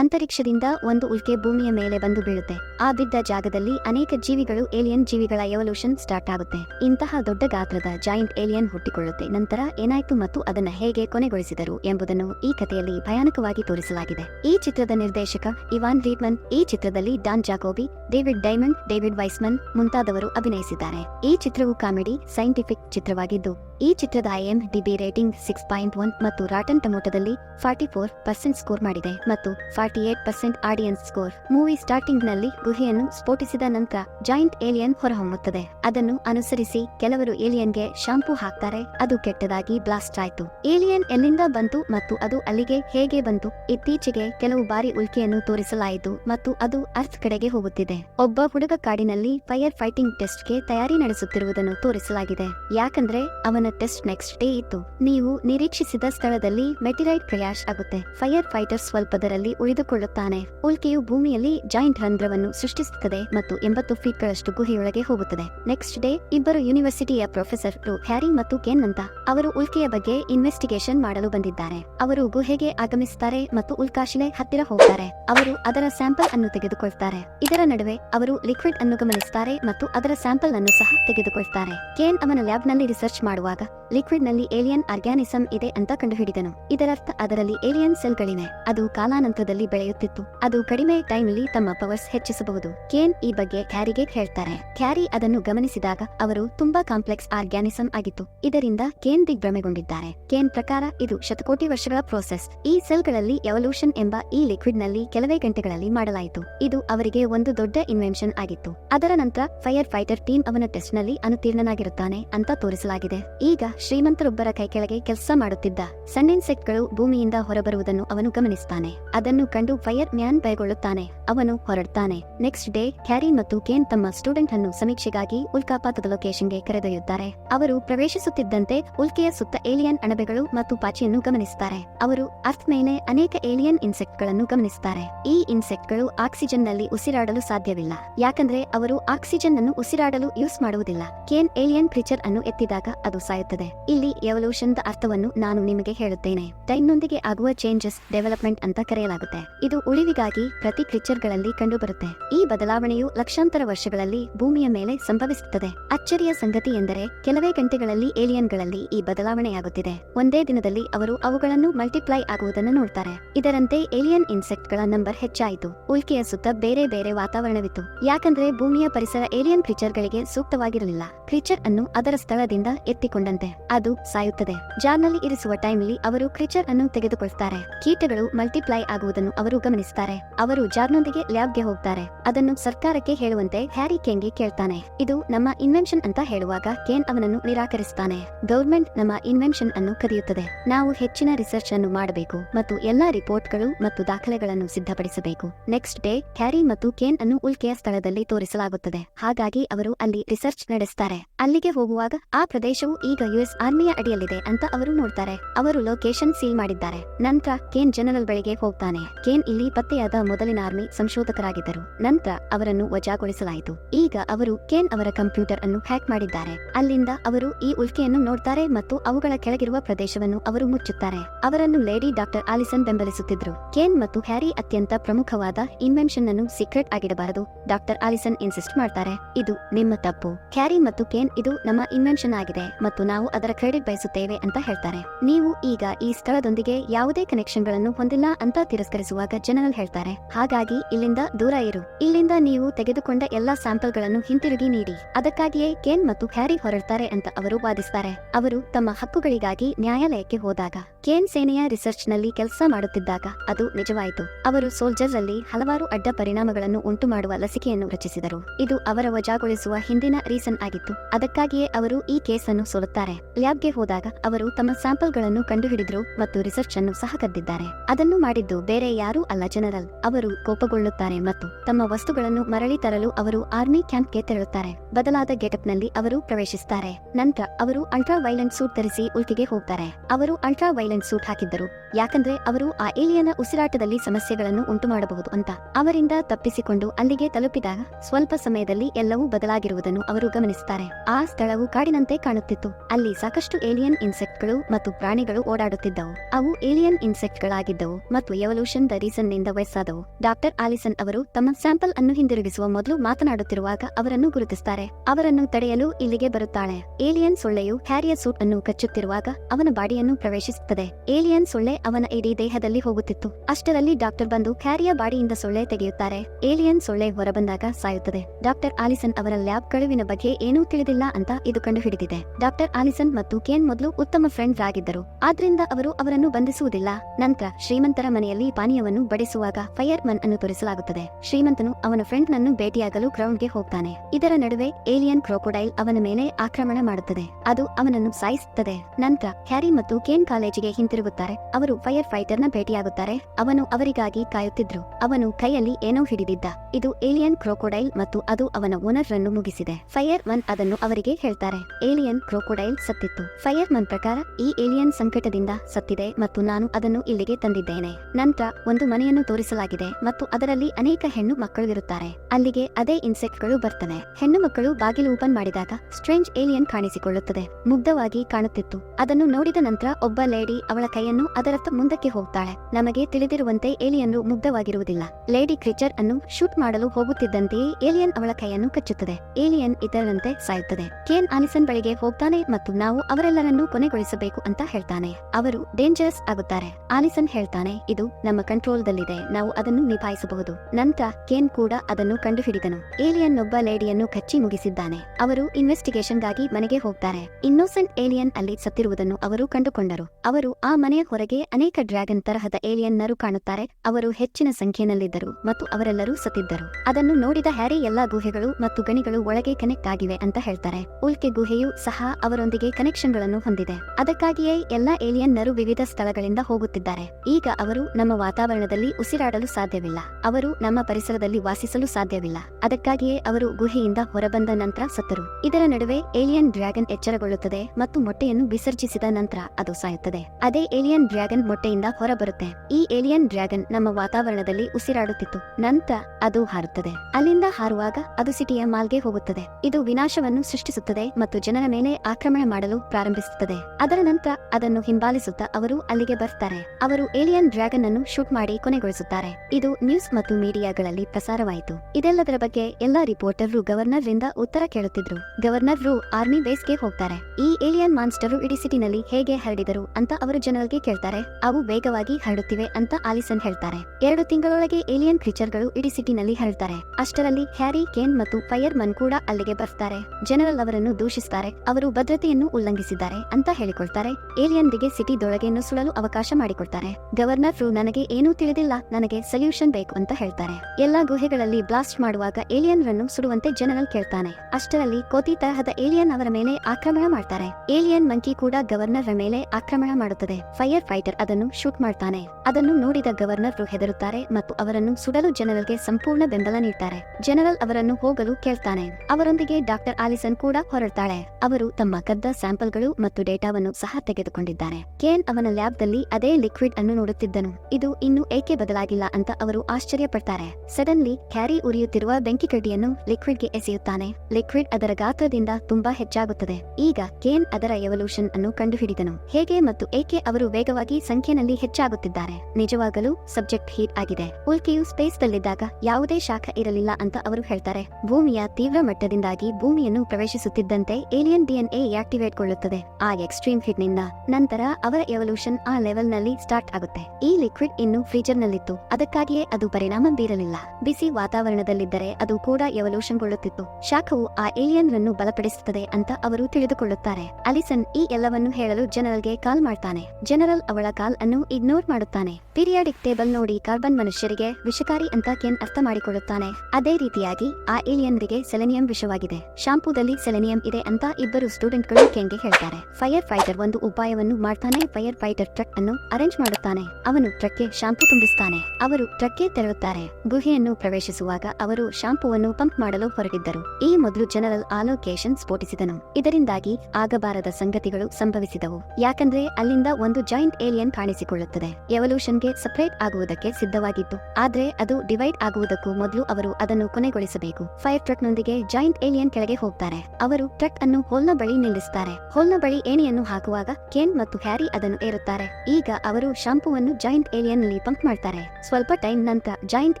ಅಂತರಿಕ್ಷದಿಂದ ಒಂದು ಉಲ್ಕೆ ಭೂಮಿಯ ಮೇಲೆ ಬಂದು ಬೀಳುತ್ತೆ. ಆ ಬಿದ್ದ ಜಾಗದಲ್ಲಿ ಅನೇಕ ಜೀವಿಗಳು ಏಲಿಯನ್ ಜೀವಿಗಳ ಎವಲ್ಯೂಷನ್ ಸ್ಟಾರ್ಟ್ ಆಗುತ್ತೆ. ಇಂತಹ ದೊಡ್ಡ ಗಾತ್ರದ ಜಾಯಿಂಟ್ ಏಲಿಯನ್ ಹುಟ್ಟಿಕೊಳ್ಳುತ್ತೆ. ನಂತರ ಏನಾಯ್ತು ಮತ್ತು ಅದನ್ನ ಹೇಗೆ ಕೊನೆಗೊಳಿಸಿದರು ಎಂಬುದನ್ನು ಈ ಕಥೆಯಲ್ಲಿ ಭಯಾನಕವಾಗಿ ತೋರಿಸಲಾಗಿದೆ. ಈ ಚಿತ್ರದ ನಿರ್ದೇಶಕ ಇವಾನ್ ರೀಟ್ಮನ್ ಈ ಚಿತ್ರದಲ್ಲಿ Dan Jacoby, David Diamond, David Wiseman ಮುಂತಾದವರು ಅಭಿನಯಿಸಿದ್ದಾರೆ. ಈ ಚಿತ್ರವು ಕಾಮಿಡಿ ಸೈಂಟಿಫಿಕ್ ಚಿತ್ರವಾಗಿದ್ದು ಈ ಚಿತ್ರದ IM DB rating six point one ಮತ್ತು ರಾಟನ್ ಟೊಮೊಟೊದಲ್ಲಿ ಫಾರ್ಟಿ ಫೋರ್ ಪರ್ಸೆಂಟ್ ಸ್ಕೋರ್ ಮಾಡಿದೆ ಮತ್ತು forty eight percent audience score. Movie ಸ್ಟಾರ್ಟಿಂಗ್ನಲ್ಲಿ ಗುಹೆಯನ್ನು ಸ್ಫೋಟಿಸಿದ ನಂತರ ಜಾಯಿಂಟ್ ಏಲಿಯನ್ ಹೊರಹೊಮ್ಮುತ್ತದೆ. ಅದನ್ನು ಅನುಸರಿಸಿ ಕೆಲವರು ಏಲಿಯನ್ಗೆ ಶಾಂಪೂ ಹಾಕ್ತಾರೆ. ಅದು ಕೆಟ್ಟದಾಗಿ ಬ್ಲಾಸ್ಟ್ ಆಯ್ತು. ಏಲಿಯನ್ ಎಲ್ಲಿಂದ ಬಂತು ಮತ್ತು ಅದು ಅಲ್ಲಿಗೆ ಹೇಗೆ ಬಂತು ಇತ್ತೀಚೆಗೆ ಕೆಲವು ಬಾರಿ ಉಲ್ಕೆಯನ್ನು ತೋರಿಸಲಾಯಿತು ಮತ್ತು ಅದು ಅರ್ಥ್ ಕಡೆಗೆ ಹೋಗುತ್ತಿದೆ. ಒಬ್ಬ ಹುಡುಗ ಕಾಡಿನಲ್ಲಿ ಫೈರ್ ಫೈಟಿಂಗ್ ಟೆಸ್ಟ್ಗೆ ತಯಾರಿ ನಡೆಸುತ್ತಿರುವುದನ್ನು ತೋರಿಸಲಾಗಿದೆ. ಯಾಕಂದ್ರೆ ಅವನ ಟೆಸ್ಟ್ ನೆಕ್ಸ್ಟ್ ಡೇ ಇತ್ತು. ನೀವು ನಿರೀಕ್ಷಿಸಿದ ಸ್ಥಳದಲ್ಲಿ ಮೆಟಿರೈಟ್ ಕ್ರಯಾಶ್ ಆಗುತ್ತೆ. Fire fighter ಸ್ವಲ್ಪದರಲ್ಲಿ ಉಳಿದುಕೊಳ್ಳುತ್ತಾನೆ. ಉಲ್ಕೆಯು ಭೂಮಿಯಲ್ಲಿ ಜಾಯಿಂಟ್ ರಂಧ್ರವನ್ನು ಸೃಷ್ಟಿಸುತ್ತದೆ ಮತ್ತು ಎಂಬತ್ತು ಫೀಟ್ಗಳಷ್ಟು ಗುಹೆಯೊಳಗೆ ಹೋಗುತ್ತದೆ. ನೆಕ್ಸ್ಟ್ ಡೇ, ಇಬ್ಬರು ಯೂನಿವರ್ಸಿಟಿಯ ಪ್ರೊಫೆಸರ್ ಹ್ಯಾರಿ ಮತ್ತು ಕೆನ್ ಅಂತ ಅವರು ಉಲ್ಕೆಯ ಬಗ್ಗೆ ಇನ್ವೆಸ್ಟಿಗೇಷನ್ ಮಾಡಲು ಬಂದಿದ್ದಾರೆ. ಅವರು ಗುಹೆಗೆ ಆಗಮಿಸುತ್ತಾರೆ ಮತ್ತು ಉಲ್ಕಾಶಿಲೆ ಹತ್ತಿರ ಹೋಗುತ್ತಾರೆ ಅವರು ಅದರ ಸ್ಯಾಂಪಲ್ ಅನ್ನು ತೆಗೆದುಕೊಳ್ತಾರೆ. ಇದರ ನಡುವೆ ಅವರು ಲಿಕ್ವಿಡ್ ಅನ್ನು ಗಮನಿಸುತ್ತಾರೆ ಮತ್ತು ಅದರ ಸ್ಯಾಂಪಲ್ ಅನ್ನು ಸಹ ತೆಗೆದುಕೊಳ್ತಾರೆ. ಕೇನ್ ಅವನ ಲ್ಯಾಬ್ನಲ್ಲಿ ರಿಸರ್ಚ್ ಮಾಡುವಾಗ ಲಿಕ್ವಿಡ್ ನಲ್ಲಿ ಏಲಿಯನ್ ಆರ್ಗ್ಯಾನಿಸಂ ಇದೆ ಅಂತ ಕಂಡುಹಿಡಿದನು. ಇದರರ್ಥ ಅದರಲ್ಲಿ ಏಲಿಯನ್ ಸೆಲ್ಗಳಿವೆ. ಅದು ಕಾಲಾನಂತರದಲ್ಲಿ ಬೆಳೆಯುತ್ತಿತ್ತು. ಅದು ಕಡಿಮೆ ಟೈಮ್ನಲ್ಲಿ ತಮ್ಮ ಪವರ್ಸ್ ಹೆಚ್ಚಿಸಬಹುದು. ಕೇನ್ ಈ ಬಗ್ಗೆ ಕ್ಯಾರಿಗೆ ಹೇಳ್ತಾರೆ. ಕ್ಯಾರಿ ಅದನ್ನು ಗಮನಿಸಿದಾಗ ಅವರು ತುಂಬಾ ಕಾಂಪ್ಲೆಕ್ಸ್ ಆರ್ಗ್ಯಾನಿಸಂ ಆಗಿತ್ತು. ಇದರಿಂದ ಕೇನ್ ದಿಗ್ಭ್ರಮೆಗೊಂಡಿದ್ದಾರೆ. ಕೇನ್ ಪ್ರಕಾರ ಇದು ಶತಕೋಟಿ ವರ್ಷಗಳ ಪ್ರೋಸೆಸ್. ಈ ಸೆಲ್ಗಳಲ್ಲಿ ಎವಲ್ಯೂಷನ್ ಎಂಬ ಈ ಲಿಕ್ವಿಡ್ನಲ್ಲಿ ಕೆಲವೇ ಗಂಟೆಗಳಲ್ಲಿ ಮಾಡಲಾಯಿತು. ಇದು ಅವರಿಗೆ ಒಂದು ದೊಡ್ಡ ಇನ್ವೆನ್ಷನ್ ಆಗಿತ್ತು. ಅದರ ನಂತರ ಫೈರ್ ಫೈಟರ್ ಟೀಮ್ ಅವನ ಟೆಸ್ಟ್ನಲ್ಲಿ ಅನುತೀರ್ಣನಾಗಿರುತ್ತಾನೆ ಅಂತ ತೋರಿಸಲಾಗಿದೆ. ಈಗ ಶ್ರೀಮಂತರೊಬ್ಬರ ಕೈಕೆಳಗೆ ಕೆಲಸ ಮಾಡುತ್ತಿದ್ದ ಸಣ್ಣ ಇನ್ಸೆಕ್ಟ್ಗಳು ಭೂಮಿಯಿಂದ ಹೊರಬರುವುದನ್ನು ಅವನು ಗಮನಿಸುತ್ತಾನೆ ಅದನ್ನು ಕಂಡು ಫೈರ್ ಮ್ಯಾನ್ ಭಯಗೊಳ್ಳುತ್ತಾನೆ ಅವನು ಹೊರಡ್ತಾನೆ. ನೆಕ್ಸ್ಟ್ ಡೇ, ಕ್ಯಾರಿ ಮತ್ತು ಕೇನ್ ತಮ್ಮ ಸ್ಟೂಡೆಂಟ್ ಅನ್ನು ಸಮೀಕ್ಷೆಗಾಗಿ ಉಲ್ಕಾಪಾತದ ಲೊಕೇಶನ್ಗೆ ಕರೆದೊಯ್ಯುತ್ತಾರೆ. ಅವರು ಪ್ರವೇಶಿಸುತ್ತಿದ್ದಂತೆ ಉಲ್ಕೆಯ ಸುತ್ತ ಏಲಿಯನ್ ಅಣಬೆಗಳು ಮತ್ತು ಪಾಚಿಯನ್ನು ಗಮನಿಸುತ್ತಾರೆ ಅವರು ಅರ್ಥ್ ಮೇಲೆ ಅನೇಕ ಏಲಿಯನ್ ಇನ್ಸೆಕ್ಟ್ಗಳನ್ನು ಗಮನಿಸುತ್ತಾರೆ ಈ ಇನ್ಸೆಕ್ಟ್ಗಳು ಆಕ್ಸಿಜನ್ನಲ್ಲಿ ಉಸಿರಾಡಲು ಸಾಧ್ಯವಿಲ್ಲ. ಯಾಕಂದ್ರೆ ಅವರು ಆಕ್ಸಿಜನ್ ಅನ್ನು ಉಸಿರಾಡಲು ಯೂಸ್ ಮಾಡುವುದಿಲ್ಲ. ಕೇನ್ ಏಲಿಯನ್ ಕ್ರಿಚರ್ ಅನ್ನು ಎತ್ತಿದಾಗ ಅದು ಸಾಯುತ್ತದೆ. ಇಲ್ಲಿ ಎವಲ್ಯೂಷನ್ ದ ಅರ್ಥವನ್ನು ನಾನು ನಿಮಗೆ ಹೇಳುತ್ತೇನೆ. ಟೈಮ್ನೊಂದಿಗೆ ಆಗುವ ಚೇಂಜಸ್ ಡೆವಲಪ್ಮೆಂಟ್ ಅಂತ ಕರೆಯಲಾಗುತ್ತೆ. ಇದು ಉಳಿವಿಗಾಗಿ ಪ್ರತಿ ಕ್ರಿಚರ್ಗಳಲ್ಲಿ ಕಂಡುಬರುತ್ತೆ. ಈ ಬದಲಾವಣೆಯು ಲಕ್ಷಾಂತರ ವರ್ಷಗಳಲ್ಲಿ ಭೂಮಿಯ ಮೇಲೆ ಸಂಭವಿಸುತ್ತದೆ. ಅಚ್ಚರಿಯ ಸಂಗತಿ ಎಂದರೆ ಕೆಲವೇ ಗಂಟೆಗಳಲ್ಲಿ ಏಲಿಯನ್ಗಳಲ್ಲಿ ಈ ಬದಲಾವಣೆಯಾಗುತ್ತಿದೆ. ಒಂದೇ ದಿನದಲ್ಲಿ ಅವರು ಅವುಗಳನ್ನು ಮಲ್ಟಿಪ್ಲೈ ಆಗುವುದನ್ನು ನೋಡ್ತಾರೆ. ಇದರಂತೆ ಏಲಿಯನ್ ಇನ್ಸೆಕ್ಟ್ಗಳ ನಂಬರ್ ಹೆಚ್ಚಾಯಿತು. ಉಲ್ಕೆಯ ಸುತ್ತ ಬೇರೆ ಬೇರೆ ವಾತಾವರಣವಿತ್ತು. ಯಾಕಂದ್ರೆ ಭೂಮಿಯ ಪರಿಸರ ಏಲಿಯನ್ ಕ್ರಿಚರ್ ಗಳಿಗೆ ಸೂಕ್ತವಾಗಿರಲಿಲ್ಲ. ಕ್ರಿಚರ್ ಅನ್ನು ಅದರ ಸ್ಥಳದಿಂದ ಎತ್ತಿಕೊಂಡಂತೆ. ಅದು ಸಾಯುತ್ತದೆ. ಜಾರ್ನಲ್ಲಿ ಇರಿಸುವ ಟೈಮ್ಲಿ ಅವರು ಕ್ರಿಚರ್ ಅನ್ನು ತೆಗೆದುಕೊಳ್ತಾರೆ ಕೀಟಗಳು ಮಲ್ಟಿಪ್ಲೈ ಆಗುವುದನ್ನು ಅವರು ಗಮನಿಸುತ್ತಾರೆ. ಅವರು ಜಾರ್ನೊಂದಿಗೆ ಲ್ಯಾಬ್ಗೆ ಹೋಗ್ತಾರೆ ಅದನ್ನು ಸರ್ಕಾರಕ್ಕೆ ಹೇಳುವಂತೆ ಹ್ಯಾರಿ ಕೇನ್ಗೆ ಕೇಳ್ತಾನೆ. ಇದು ನಮ್ಮ ಇನ್ವೆನ್ಷನ್ ಅಂತ ಹೇಳುವಾಗ ಕೇನ್ ಅವನನ್ನು ನಿರಾಕರಿಸುತ್ತಾನೆ. ಗೌರ್ಮೆಂಟ್ ನಮ್ಮ ಇನ್ವೆನ್ಷನ್ ಅನ್ನು ಕದಿಯುತ್ತದೆ. ನಾವು ಹೆಚ್ಚಿನ ರಿಸರ್ಚ್ ಅನ್ನು ಮಾಡಬೇಕು ಮತ್ತು ಎಲ್ಲಾ ರಿಪೋರ್ಟ್ಗಳು ಮತ್ತು ದಾಖಲೆಗಳನ್ನು ಸಿದ್ಧಪಡಿಸಬೇಕು. ನೆಕ್ಸ್ಟ್ ಡೇ ಹ್ಯಾರಿ ಮತ್ತು ಕೇನ್ ಅನ್ನು ಉಲ್ಕೆಯ ಸ್ಥಳದಲ್ಲಿ ತೋರಿಸಲಾಗುತ್ತದೆ. ಹಾಗಾಗಿ ಅವರು ಅಲ್ಲಿ ರಿಸರ್ಚ್ ನಡೆಸುತ್ತಾರೆ. ಅಲ್ಲಿಗೆ ಹೋಗುವಾಗ ಆ ಪ್ರದೇಶವು ಈಗ ಯುಎಸ್ ಆರ್ಮಿಯ ಅಡಿಯಲ್ಲಿದೆ ಅಂತ ಅವರು ನೋಡ್ತಾರೆ. ಅವರು ಲೊಕೇಶನ್ ಸೀಲ್ ಮಾಡಿದ್ದಾರೆ. ನಂತರ ಕೇನ್ ಜನರಲ್ ಬಳಿಗೆ ಹೋಗ್ತಾನೆ. ಕೇನ್ ಇಲ್ಲಿ ಪತ್ತೆಯಾದ ಮೊದಲಿನ ಆರ್ಮಿ ಸಂಶೋಧಕರಾಗಿದ್ದರು. ನಂತರ ಅವರನ್ನು ವಜಾಗೊಳಿಸಲಾಯಿತು. ಈಗ ಅವರು ಕೇನ್ ಅವರ ಕಂಪ್ಯೂಟರ್ ಅನ್ನು ಹ್ಯಾಕ್ ಮಾಡಿದ್ದಾರೆ. ಅಲ್ಲಿಂದ ಅವರು ಈ ಉಲ್ಕೆಯನ್ನು ನೋಡ್ತಾರೆ ಮತ್ತು ಅವುಗಳ ಕೆಳಗಿರುವ ಪ್ರದೇಶವನ್ನು ಅವರು ಮುಚ್ಚುತ್ತಾರೆ. ಅವರನ್ನು ಲೇಡಿ ಡಾಕ್ಟರ್ ಆಲಿಸನ್ ಬೆಂಬಲಿಸುತ್ತಿದ್ರು ಕೇನ್ ಮತ್ತು ಹ್ಯಾರಿ ಅತ್ಯಂತ ಪ್ರಮುಖವಾದ ಇನ್ವೆನ್ಷನ್ ಅನ್ನು ಸೀಕ್ರೆಟ್ ಆಗಿಡಬಾರದು, ಡಾಕ್ಟರ್ ಆಲಿಸನ್ ಇನ್ಸಿಸ್ಟ್ ಮಾಡ್ತಾರೆ. ಇದು ನಿಮ್ಮ ತಪ್ಪು. ಹ್ಯಾರಿ ಮತ್ತು ಕೇನ್, ಇದು ನಮ್ಮ ಇನ್ವೆನ್ಷನ್ ಆಗಿದೆ ಮತ್ತು ನಾವು ಅದರ ಕ್ರೆಡಿಟ್ ಬಯಸುತ್ತೇವೆ ಅಂತ ಹೇಳ್ತಾರೆ. ನೀವು ಈಗ ಈ ಸ್ಥಳದೊಂದಿಗೆ ಯಾವುದೇ ಕನೆಕ್ಷನ್ಗಳನ್ನು ಹೊಂದಿಲ್ಲ ಅಂತ ತಿರಸ್ಕರಿಸುವಾಗ ಜನರಲ್ ಹೇಳ್ತಾರೆ. ಹಾಗಾಗಿ ಇಲ್ಲಿಂದ ದೂರ ಇರು. ಇಲ್ಲಿಂದ ನೀವು ತೆಗೆದುಕೊಂಡ ಎಲ್ಲಾ ಸ್ಯಾಂಪಲ್ಗಳನ್ನು ಹಿಂತಿರುಗಿ ನೀಡಿ. ಅದಕ್ಕಾಗಿಯೇ ಕೇನ್ ಮತ್ತು ಹ್ಯಾರಿ ಹೊರಡ್ತಾರೆ ಅಂತ ಅವರು ವಾದಿಸ್ತಾರೆ. ಅವರು ತಮ್ಮ ಹಕ್ಕುಗಳಿಗಾಗಿ ನ್ಯಾಯಾಲಯಕ್ಕೆ ಹೋದಾಗ ಕೇನ್ ಸೇನೆಯ ರಿಸರ್ಚ್ನಲ್ಲಿ ಕೆಲಸ ಮಾಡುತ್ತಿದ್ದಾಗ ಅದು ನಿಜವಾಯಿತು. ಅವರು ಸೋಲ್ಜರ್ ಅಲ್ಲಿ ಹಲವಾರು ಅಡ್ಡ ಪರಿಣಾಮಗಳನ್ನು ಉಂಟು ಮಾಡುವ ಲಸಿಕೆಯನ್ನು ರಚಿಸಿದರು. ಇದು ಅವರ ವಜಾಗೊಳಿಸುವ ಹಿಂದಿನ ರೀಸನ್ ಆಗಿತ್ತು. ಅದಕ್ಕಾಗಿಯೇ ಅವರು ಈ ಕೇಸ್ ಅನ್ನು ಸೋಲುತ್ತಾರೆ. ಲ್ಯಾಬ್ಗೆ ಹೋದಾಗ ಅವರು ತಮ್ಮ ಸ್ಯಾಂಪಲ್ಗಳನ್ನು ಕಂಡುಹಿಡಿದ್ರು ಮತ್ತು ರಿಸರ್ಚ್ ಅನ್ನು ಸಹ ಕದ್ದಿದ್ದಾರೆ ಅದನ್ನು ಮಾಡಿದ್ದು ಬೇರೆ ಯಾರೂ ಅಲ್ಲ ಜನರಲ್. ಅವರು ಕೋಪಗೊಳ್ಳುತ್ತಾರೆ ಮತ್ತು ತಮ್ಮ ವಸ್ತುಗಳನ್ನು ಮರಳಿ ತರಲು ಅವರು ಆರ್ಮಿ ಕ್ಯಾಂಪ್ಗೆ ತೆರಳುತ್ತಾರೆ. ಬದಲಾದ ಗೆಟಪ್ನಲ್ಲಿ ಅವರು ಪ್ರವೇಶಿಸುತ್ತಾರೆ. ನಂತರ ಅವರು ಅಲ್ಟ್ರಾ ವೈಲೆಂಟ್ ಸೂಟ್ ಧರಿಸಿ ಉಲ್ಕಿಗೆ ಹೋಗ್ತಾರೆ. ಅವರು ಅಲ್ಟ್ರಾ ವೈಲೆಂಟ್ ಸೂಟ್ ಹಾಕಿದ್ದರು. ಯಾಕಂದ್ರೆ ಅವರು ಆ ಏಲಿಯನ ಉಸಿರಾಟದಲ್ಲಿ ಸಮಸ್ಯೆಗಳನ್ನು ಉಂಟು ಮಾಡಬಹುದು ಅಂತ ಅವರಿಂದ ತಪ್ಪಿಸಿಕೊಂಡು ಅಲ್ಲಿಗೆ ತಲುಪಿದಾಗ ಸ್ವಲ್ಪ ಸಮಯದಲ್ಲಿ ಎಲ್ಲವೂ ಬದಲಾಗಿರುವುದನ್ನು ಅವರು ಗಮನಿಸುತ್ತಾರೆ. ಆ ಸ್ಥಳವು ಕಾಡಿನಂತೆ ಕಾಣುತ್ತಿತ್ತು. ಅಲ್ಲಿ ಅಲ್ಲಿ ಸಾಕಷ್ಟು ಏಲಿಯನ್ ಇನ್ಸೆಕ್ಟ್ಗಳು ಮತ್ತು ಪ್ರಾಣಿಗಳು ಓಡಾಡುತ್ತಿದ್ದವು. ಅವು ಏಲಿಯನ್ ಇನ್ಸೆಕ್ಟ್ಗಳಾಗಿದ್ದವು ಮತ್ತು ಎವಲ್ಯೂಷನ್ ದ ರೀಸನ್ನಿಂದ ವಯಸ್ಸಾದವು. ಡಾಕ್ಟರ್ ಆಲಿಸನ್ ಅವರು ತಮ್ಮ ಸ್ಯಾಂಪಲ್ ಅನ್ನು ಹಿಂದಿರುಗಿಸುವ ಮೊದಲು ಮಾತನಾಡುತ್ತಿರುವಾಗ ಅವರನ್ನು ಗುರುತಿಸುತ್ತಾರೆ ಅವರನ್ನು ತಡೆಯಲು ಇಲ್ಲಿಗೆ ಬರುತ್ತಾಳೆ. ಏಲಿಯನ್ ಸೊಳ್ಳೆಯು ಹ್ಯಾರಿಯ ಸೂಟ್ ಅನ್ನು ಕಚ್ಚುತ್ತಿರುವಾಗ ಅವನ ಬಾಡಿಯನ್ನು ಪ್ರವೇಶಿಸುತ್ತದೆ. ಏಲಿಯನ್ ಸೊಳ್ಳೆ ಅವನ ಇಡೀ ದೇಹದಲ್ಲಿ ಹೋಗುತ್ತಿತ್ತು. ಅಷ್ಟರಲ್ಲಿ ಡಾಕ್ಟರ್ ಬಂದು ಹ್ಯಾರಿಯ ಬಾಡಿಯಿಂದ ಸೊಳ್ಳೆ ತೆಗೆಯುತ್ತಾರೆ. ಏಲಿಯನ್ ಸೊಳ್ಳೆ ಹೊರಬಂದಾಗ ಸಾಯುತ್ತದೆ. ಡಾಕ್ಟರ್ ಆಲಿಸನ್ ಅವರ ಲ್ಯಾಬ್ ಕಳುವಿನ ಬಗ್ಗೆ ಏನೂ ತಿಳಿದಿಲ್ಲ ಅಂತ ಇದು ಕಂಡುಹಿಡಿದಿದೆ. ಡಾಕ್ಟರ್ ಆಲಿಸನ್ ಮತ್ತು ಕೇನ್ ಮೊದಲು ಉತ್ತಮ ಫ್ರೆಂಡ್ಸ್ ಆಗಿದ್ದರು ಆದ್ರಿಂದ ಅವರು ಅವರನ್ನು ಬಂಧಿಸುವುದಿಲ್ಲ. ನಂತರ ಶ್ರೀಮಂತರ ಮನೆಯಲ್ಲಿ ಪಾನೀಯವನ್ನು ಬಡಿಸುವಾಗ ಫೈರ್ ಮನ್ ಅನ್ನು ತೋರಿಸಲಾಗುತ್ತದೆ. ಶ್ರೀಮಂತನು ಅವನ ಫ್ರೆಂಡ್ ನನ್ನು ಭೇಟಿಯಾಗಲು ಗ್ರೌಂಡ್ಗೆ ಹೋಗ್ತಾನೆ. ಇದರ ನಡುವೆ ಏಲಿಯನ್ ಕ್ರೋಕೊಡೈಲ್ ಅವನ ಮೇಲೆ ಆಕ್ರಮಣ ಮಾಡುತ್ತದೆ. ಅದು ಅವನನ್ನು ಸಾಯಿಸುತ್ತದೆ. ನಂತರ ಹ್ಯಾರಿ ಮತ್ತು ಕೇನ್ ಕಾಲೇಜಿಗೆ ಹಿಂತಿರುಗುತ್ತಾರೆ. ಅವರು ಫೈರ್ ಫೈಟರ್ನ ಭೇಟಿಯಾಗುತ್ತಾರೆ. ಅವನು ಅವರಿಗಾಗಿ ಕಾಯುತ್ತಿದ್ರು. ಅವನು ಕೈಯಲ್ಲಿ ಏನೋ ಹಿಡಿದಿದ್ದ. ಇದು ಏಲಿಯನ್ ಕ್ರೋಕೊಡೈಲ್ ಮತ್ತು ಅದು ಅವನ ಓನರ್ ರನ್ನು ಮುಗಿಸಿದೆ. ಫೈರ್ ಮನ್ ಅದನ್ನು ಅವರಿಗೆ ಹೇಳ್ತಾರೆ. ಏಲಿಯನ್ ಕ್ರೋಕೊಡೈಲ್ ಸತ್ತಿತ್ತು. ಫೈರ್ ಮನ್ ಪ್ರಕಾರ ಈ ಏಲಿಯನ್ ಸಂಕಟದಿಂದ ಸತ್ತಿದೆ ಮತ್ತು ನಾನು ಅದನ್ನು ಇಲ್ಲಿಗೆ ತಂದಿದ್ದೇನೆ. ನಂತರ ಒಂದು ಮನೆಯನ್ನು ತೋರಿಸಲಾಗಿದೆ ಮತ್ತು ಅದರಲ್ಲಿ ಅನೇಕ ಹೆಣ್ಣು ಮಕ್ಕಳು ಇರುತ್ತಾರೆ. ಅಲ್ಲಿಗೆ ಅದೇ ಇನ್ಸೆಕ್ಟ್ಗಳು ಬರ್ತವೆ. ಹೆಣ್ಣು ಮಕ್ಕಳು ಬಾಗಿಲು ಓಪನ್ ಮಾಡಿದಾಗ ಸ್ಟ್ರೇಂಜ್ ಏಲಿಯನ್ ಕಾಣಿಸಿಕೊಳ್ಳುತ್ತದೆ. ಮುಗ್ಧವಾಗಿ ಕಾಣುತ್ತಿತ್ತು. ಅದನ್ನು ನೋಡಿದ ನಂತರ ಒಬ್ಬ ಲೇಡಿ ಅವಳ ಕೈಯನ್ನು ಅದರತ್ತ ಮುಂದಕ್ಕೆ ಹೋಗ್ತಾಳೆ. ನಮಗೆ ತಿಳಿದಿರುವಂತೆ ಏಲಿಯನ್ನು ಮುಗ್ಧವಾಗಿರುವುದಿಲ್ಲ. ಲೇಡಿ ಕ್ರಿಚರ್ ಅನ್ನು ಶೂಟ್ ಮಾಡಲು ಹೋಗುತ್ತಿದ್ದಂತೆಯೇ ಏಲಿಯನ್ ಅವಳ ಕೈಯನ್ನು ಕಚ್ಚುತ್ತದೆ. ಏಲಿಯನ್ ಇತರರಂತೆ ಸಾಯುತ್ತದೆ. ಕೇನ್ ಆಲಿಸನ್ ಬಳಿಗೆ ಹೋಗ್ತಾನೆ ಮತ್ತು ನಾವು ಅವರೆಲ್ಲರನ್ನು ಕೊನೆಗೊಳಿಸಬೇಕು ಅಂತ ಹೇಳ್ತಾನೆ. ಅವರು ಡೇಂಜರಸ್ ಆಗುತ್ತಾರೆ. ಆಲಿಸನ್ ಹೇಳ್ತಾನೆ, ಇದು ನಮ್ಮ ಕಂಟ್ರೋಲ್ ದಲ್ಲಿದೆ ನಾವು ಅದನ್ನು ನಿಭಾಯಿಸಬಹುದು. ನಂತರ ಕೇನ್ ಕೂಡ ಅದನ್ನು ಕಂಡುಹಿಡಿದನು. ಏಲಿಯನ್ ಒಬ್ಬ ಲೇಡಿಯನ್ನು ಕಚ್ಚಿ ಮುಗಿಸಿದ್ದಾನೆ. ಅವರು ಇನ್ವೆಸ್ಟಿಗೇಷನ್ಗಾಗಿ ಮನೆಗೆ ಹೋಗ್ತಾರೆ. ಇನ್ನೋಸೆಂಟ್ ಏಲಿಯನ್ ಅಲ್ಲಿ ಸತ್ತಿರುವುದನ್ನು ಅವರು ಕಂಡುಕೊಂಡರು. ಅವರು ಆ ಮನೆಯ ಹೊರಗೆ ಅನೇಕ ಡ್ರ್ಯಾಗನ್ ತರಹದ ಏಲಿಯನ್ ನರು ಕಾಣುತ್ತಾರೆ. ಅವರು ಹೆಚ್ಚಿನ ಸಂಖ್ಯೆಯಲ್ಲಿದ್ದರು ಮತ್ತು ಅವರೆಲ್ಲರೂ ಸತ್ತಿದ್ದರು. ಅದನ್ನು ನೋಡಿದ ಹ್ಯಾರಿ, ಎಲ್ಲಾ ಗುಹೆಗಳು ಮತ್ತು ಗಣಿಗಳು ಒಳಗೆ ಕನೆಕ್ಟ್ ಆಗಿವೆ ಅಂತ ಹೇಳ್ತಾರೆ. ಉಲ್ಕೆ ಗುಹೆಯು ಸಹ ಅವರೊಂದಿಗೆ ಕನೆಕ್ಷನ್ಗಳನ್ನು ಹೊಂದಿದೆ. ಅದಕ್ಕಾಗಿಯೇ ಎಲ್ಲಾ ಏಲಿಯನ್ ನರು ವಿವಿಧ ಸ್ಥಳಗಳಿಂದ ಹೋಗುತ್ತಿದ್ದಾರೆ. ಈಗ ಅವರು ನಮ್ಮ ವಾತಾವರಣದಲ್ಲಿ ಉಸಿರಾಡಲು ಸಾಧ್ಯವಿಲ್ಲ. ಅವರು ನಮ್ಮ ಪರಿಸರದಲ್ಲಿ ವಾಸಿಸಲು ಸಾಧ್ಯವಿಲ್ಲ. ಅದಕ್ಕಾಗಿಯೇ ಅವರು ಗುಹೆಯಿಂದ ಹೊರಬಂದ ನಂತರ ಸತ್ತರು. ಇದರ ನಡುವೆ ಏಲಿಯನ್ ಡ್ರ್ಯಾಗನ್ ಎಚ್ಚರಗೊಳ್ಳುತ್ತದೆ ಮತ್ತು ಮೊಟ್ಟೆಯನ್ನು ವಿಸರ್ಜಿಸಿದ ನಂತರ ಅದು ಸಾಯುತ್ತದೆ. ಅದೇ ಏಲಿಯನ್ ಡ್ರ್ಯಾಗನ್ ಮೊಟ್ಟೆಯಿಂದ ಹೊರಬರುತ್ತೆ. ಈ ಏಲಿಯನ್ ಡ್ರ್ಯಾಗನ್ ನಮ್ಮ ವಾತಾವರಣದಲ್ಲಿ ಉಸಿರಾಡುತ್ತಿತ್ತು. ನಂತರ ಅದು ಹಾರುತ್ತದೆ. ಅಲ್ಲಿಂದ ಹಾರುವಾಗ ಅದು ಸಿಟಿಯ ಮಾಲ್ಗೆ ಹೋಗುತ್ತದೆ. ಇದು ವಿನಾಶವನ್ನು ಸೃಷ್ಟಿಸುತ್ತದೆ ಮತ್ತು ಜನರ ಮೇಲೆ ಆಕ್ರಮಣ ಮಾಡಲು ಪ್ರಾರಂಭಿಸುತ್ತದೆ. ಅದರ ನಂತರ ಅದನ್ನು ಹಿಂಬಾಲಿಸುತ್ತಾ ಅವರು ಅಲ್ಲಿಗೆ ಬರ್ತಾರೆ. ಅವರು ಏಲಿಯನ್ ಡ್ರ್ಯಾಗನ್ ಅನ್ನು ಶೂಟ್ ಮಾಡಿ ಕೊನೆಗೊಳಿಸುತ್ತಾರೆ. ಇದು ನ್ಯೂಸ್ ಮತ್ತು ಮೀಡಿಯಾಗಳಲ್ಲಿ ಪ್ರಸಾರವಾಯಿತು. ಇದೆಲ್ಲದರ ಬಗ್ಗೆ ಎಲ್ಲಾ ರಿಪೋರ್ಟರ್ರು ಗವರ್ನರ್ ರಿಂದ ಉತ್ತರ ಕೇಳುತ್ತಿದ್ರು. ಗವರ್ನರ್ ರು ಆರ್ಮಿ ಬೇಸ್ಗೆ ಹೋಗ್ತಾರೆ. ಈ ಏಲಿಯನ್ ಮಾನ್ಸ್ಟರ್ ಇಡೀ ಸಿಟಿನಲ್ಲಿ ಹೇಗೆ ಹರಡಿದರು ಅಂತ ಅವರು ಜನರಿಗೆ ಕೇಳ್ತಾರೆ. ಅವು ವೇಗವಾಗಿ ಹರಡುತ್ತಿವೆ ಅಂತ ಆಲಿಸನ್ ಹೇಳ್ತಾರೆ. ಎರಡು ತಿಂಗಳೊಳಗೆ ಏಲಿಯನ್ ಕ್ರೀಚರ್ಗಳು ಇಡೀ ಸಿಟಿನಲ್ಲಿ ಹರಡ್ತಾರೆ. ಅಷ್ಟರಲ್ಲಿ ಹ್ಯಾರಿ ಕೇನ್ ಮತ್ತು ಫೈರ್ ಮನ್ ಕೂಡ ಅಲ್ಲಿಗೆ ಬರ್ತಾರೆ. ಜನರಲ್ ಅವರನ್ನು ದೂಷಿಸ್ತಾರೆ. ಅವರು ಭದ್ರತೆಯನ್ನು ಉಲ್ಲಂಘಿಸಿದ್ದಾರೆ ಅಂತ ಹೇಳಿಕೊಳ್ತಾರೆ ಏಲಿಯನ್ರಿಗೆ ಸಿಟಿದೊಳಗೆ ನುಸುಳಲು ಅವಕಾಶ ಮಾಡಿಕೊಡ್ತಾರೆ. ಗವರ್ನರ್ ರು ನನಗೆ ಏನೂ ತಿಳಿದಿಲ್ಲ, ನನಗೆ ಸೊಲ್ಯೂಷನ್ ಬೇಕು ಅಂತ ಹೇಳ್ತಾರೆ. ಎಲ್ಲಾ ಗುಹೆಗಳಲ್ಲಿ ಬ್ಲಾಸ್ಟ್ ಮಾಡುವಾಗ ಏಲಿಯನ್ ರನ್ನು ಸುಡುವಂತೆ ಜನರಲ್ ಕೇಳ್ತಾನೆ. ಅಷ್ಟರಲ್ಲಿ ಕೋತಿ ತರಹದ ಏಲಿಯನ್ ಅವರ ಮೇಲೆ ಆಕ್ರಮಣ ಮಾಡ್ತಾರೆ. ಏಲಿಯನ್ ಮಂಕಿ ಕೂಡ ಗವರ್ನರ್ ಮೇಲೆ ಆಕ್ರಮಣ ಮಾಡುತ್ತದೆ. ಫೈರ್ ಫೈಟರ್ ಅದನ್ನು ಶೂಟ್ ಮಾಡ್ತಾನೆ. ಅದನ್ನು ನೋಡಿದ ಗವರ್ನರ್ ರು ಹೆದರುತ್ತಾರೆ ಮತ್ತು ಅವರನ್ನು ಸುಡಲು ಜನರಲ್ಗೆ ಸಂಪೂರ್ಣ ಬೆಂಬಲ ನೀಡ್ತಾರೆ. ಜನರಲ್ ಅವರನ್ನು ಹೋಗಲು ಕೇಳ್ತಾನೆ. ಅವರೊಂದಿಗೆ ಡಾಕ್ಟರ್ ಆಲಿಸನ್ ಕೂಡ ಹೊರಡ್ತಾಳೆ. ಅವರು ತಮ್ಮ ಕದ್ದ ಸ್ಯಾಂಪಲ್ಗಳು ಮತ್ತು ಡೇಟಾವನ್ನು ಸಹ ತೆಗೆದುಕೊಂಡಿದ್ದಾರೆ. ಕೇನ್ ಅವನ ಲ್ಯಾಬ್ ದಲ್ಲಿ ಅದೇ ಲಿಕ್ವಿಡ್ ಅನ್ನು ನೋಡುತ್ತಿದ್ದನು. ಇದು ಇನ್ನೂ ಏಕೆ ಬದಲಾಗಿಲ್ಲ ಅಂತ ಅವರು ಆಶ್ಚರ್ಯಪಡ್ತಾರೆ. ಸಡನ್ಲಿ ಕ್ಯಾರಿ ಉರಿಯುತ್ತಿರುವ ಬೆಂಕಿ ಕಡ್ಡಿಯನ್ನು ಲಿಕ್ವಿಡ್ಗೆ ಎಸೆಯುತ್ತಾನೆ. ಲಿಕ್ವಿಡ್ ಅದರ ಗಾತ್ರದಿಂದ ತುಂಬಾ ಹೆಚ್ಚಾಗುತ್ತದೆ. ಈಗ ಕೇನ್ ಅದರ ಎವಲ್ಯೂಷನ್ ಅನ್ನು ಕಂಡುಹಿಡಿದನು. ಹೇಗೆ ಮತ್ತು ಏಕೆ ಅವರು ವೇಗವಾಗಿ ಸಂಖ್ಯೆನಲ್ಲಿ ಹೆಚ್ಚಾಗುತ್ತಿದ್ದಾರೆ. ನಿಜವಾಗಲೂ ಸಬ್ಜೆಕ್ಟ್ ಹೀಟ್ ಆಗಿದೆ. ಉಲ್ಕೆಯು ಸ್ಪೇಸ್ ದಲ್ಲಿದ್ದಾಗ ಯಾವುದೇ ಶಾಖ ಇರಲಿಲ್ಲ ಅಂತ ಅವರು ಹೇಳ್ತಾರೆ. ಭೂಮಿಯ ತೀವ್ರ ಮಟ್ಟದಿಂದಾಗಿ ಭೂಮಿಯನ್ನು ಪ್ರವೇಶಿಸುತ್ತಿದ್ದಂತೆ ಏಲಿಯನ್ ಡಿಎನ್ಎ ಆಕ್ಟಿವೇಟ್ ಕೊಳ್ಳುತ್ತದೆ ಆ ಎಕ್ಸ್ಟ್ರೀಮ್ ಹಿಟ್ನಿಂದ ನಂತರ ಅವರ ಎವಲ್ಯೂಷನ್ ಆ ಲೆವೆಲ್ನಲ್ಲಿ ಸ್ಟಾರ್ಟ್ ಆಗುತ್ತೆ. ಈ ಲಿಕ್ವಿಡ್ ಇನ್ನು ಫ್ರೀಜರ್ ನಲ್ಲಿತ್ತು ಅದಕ್ಕಾಗಿಯೇ ಅದು ಪರಿಣಾಮ ಬೀರಲಿಲ್ಲ. ಬಿಸಿ ವಾತಾವರಣದಲ್ಲಿದ್ದರೆ ಅದು ಕೂಡ ಎವಲ್ಯೂಷನ್ ಗೊಳ್ಳುತ್ತಿತ್ತು ಶಾಖವು ಆ ಏಲಿಯನ್ ರನ್ನು ಬಲಪಡಿಸುತ್ತದೆ ಅಂತ ಅವರು ತಿಳಿದುಕೊಳ್ಳುತ್ತಾರೆ. ಅಲಿಸನ್ ಈ ಎಲ್ಲವನ್ನು ಹೇಳಲು ಜನರಲ್ಗೆ ಕಾಲ್ ಮಾಡ್ತಾನೆ. ಜನರಲ್ ಅವಳ ಕಾಲ್ ಅನ್ನು ಇಗ್ನೋರ್ ಮಾಡುತ್ತಾನೆ. ಪೀರಿಯಾಡಿಕ್ ಟೇಬಲ್ ನೋಡಿ ಕಾರ್ಬನ್ ಮನುಷ್ಯರಿಗೆ ವಿಷಕಾರಿ ಅಂತ ಕೆನ್ ಅರ್ಥ ಮಾಡಿಕೊಳ್ಳುತ್ತಾನೆ. ಅದೇ ರೀತಿಯಾಗಿ ಆ ಏಲಿಯನ್ರಿಗೆ ಸೆಲೆನಿಯಂ ವಿಷವಾಗಿದೆ. ಶಾಂಪೂದಲ್ಲಿ ಸೆಲೆನಿಯಂ ಇದೆ ಅಂತ ಇಬ್ಬರು ಸ್ಟೂಡೆಂಟ್ಗಳು ಕೆನ್ಗೆ ಹೇಳ್ತಾರೆ ಫೈರ್ ಫೈಟರ್ ಒಂದು ಉಪಾಯವನ್ನು ಮಾಡ್ತಾನೆ ಫೈರ್ ಫೈಟರ್ ಟ್ರಕ್ ಅನ್ನು ಅರೇಂಜ್ ಮಾಡುತ್ತಾನೆ. ಅವನು ಟ್ರಕ್ಗೆ ಶಾಂಪು ತುಂಬಿಸ್ತಾನೆ. ಅವರು ಟ್ರಕ್ಗೆ ತೆರಳುತ್ತಾರೆ. ಗುಹೆಯನ್ನು ಪ್ರವೇಶಿಸುವಾಗ ಅವರು ಶಾಂಪುವನ್ನು ಪಂಪ್ ಮಾಡಲು ಹೊರಟಿದ್ದರು. ಈ ಮೊದಲು ಜನರಲ್ ಆಲೋಕೇಶನ್ ಸ್ಫೋಟಿಸಿದನು. ಇದರಿಂದಾಗಿ ಆಗಬಾರದ ಸಂಗತಿಗಳು ಸಂಭವಿಸಿದವು. ಯಾಕಂದ್ರೆ ಅಲ್ಲಿಂದ ಒಂದು ಜಾಯಿಂಟ್ ಏಲಿಯನ್ ಕಾಣಿಸಿಕೊಳ್ಳುತ್ತದೆ. ಎವಲ್ಯೂಷನ್ಗೆ ಸಪರೇಟ್ ಆಗುವುದಕ್ಕೆ ಸಿದ್ಧವಾಗಿತ್ತು. ಆದ್ರೆ ಅದು ಡಿವೈಡ್ ಆಗುವುದಕ್ಕೂ ಮೊದಲು ಅವರು ಅದನ್ನು ಕೊನೆಗೊಳಿಸಬೇಕು. ಫೈರ್ ಟ್ರಕ್ ನೊಂದಿಗೆ ಜಾಯಿಂಟ್ ಏಲಿಯನ್ ಕೆಳಗೆ ಹೋಗ್ತಾರೆ. ಅವರು ಟ್ರಕ್ ಅನ್ನು ಹೋಲ್ನ ಬಳಿ ನಿಲ್ಲಿಸ್ತಾರೆ. ಮಾಡುತ್ತಾರೆ ಹೋಲ್ನ ಬಳಿ ಏಣಿಯನ್ನು ಹಾಕುವಾಗ ಕೇನ್ ಮತ್ತು ಹ್ಯಾರಿ ಅದನ್ನು ಏರುತ್ತಾರೆ. ಈಗ ಅವರು ಶಾಂಪೂವನ್ನು ಜಾಯಿಂಟ್ ಏಲಿಯನ್ನಲ್ಲಿ ಪಂಪ್ ಮಾಡ್ತಾರೆ. ಸ್ವಲ್ಪ ಟೈಮ್ ನಂತರ ಜಾಯಿಂಟ್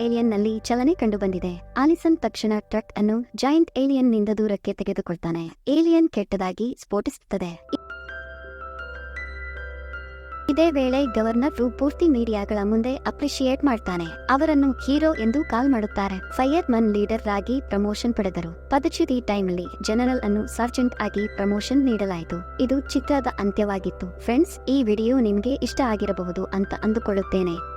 ಏಲಿಯನ್ನಲ್ಲಿ ಚಲನೆ ಕಂಡು ಬಂದಿದೆ ಆಲಿಸನ್ ತಕ್ಷಣ ಟ್ರಕ್ ಅನ್ನು ಜಾಯಿಂಟ್ ಏಲಿಯನ್ನಿಂದ ದೂರಕ್ಕೆ ತೆಗೆದುಕೊಳ್ತಾನೆ. ಏಲಿಯನ್ ಕೆಟ್ಟದಾಗಿ ಸ್ಫೋಟಿಸುತ್ತದೆ. ಇದೇ ವೇಳೆ ಗವರ್ನರ್ ಪೂರ್ತಿ ಮೀಡಿಯಾಗಳ ಮುಂದೆ ಅಪ್ರಿಶಿಯೇಟ್ ಮಾಡ್ತಾನೆ. ಅವರನ್ನು ಹೀರೋ ಎಂದು ಕಾಲ್ ಮಾಡುತ್ತಾರೆ. ಫೈಯರ್ ಮನ್ ಲೀಡರ್ ಆಗಿ ಪ್ರಮೋಷನ್ ಪಡೆದರು. ಪದಚ್ಯುತಿ ಟೈಮ್ನಲ್ಲಿ ಜನರಲ್ ಅನ್ನು ಸರ್ಜೆಂಟ್ ಆಗಿ ಪ್ರಮೋಷನ್ ನೀಡಲಾಯಿತು. ಇದು ಚಿತ್ರದ ಅಂತ್ಯವಾಗಿತ್ತು. ಫ್ರೆಂಡ್ಸ್, ಈ ವಿಡಿಯೋ ನಿಮ್ಗೆ ಇಷ್ಟ ಆಗಿರಬಹುದು ಅಂತ ಅಂದುಕೊಳ್ಳುತ್ತೇನೆ.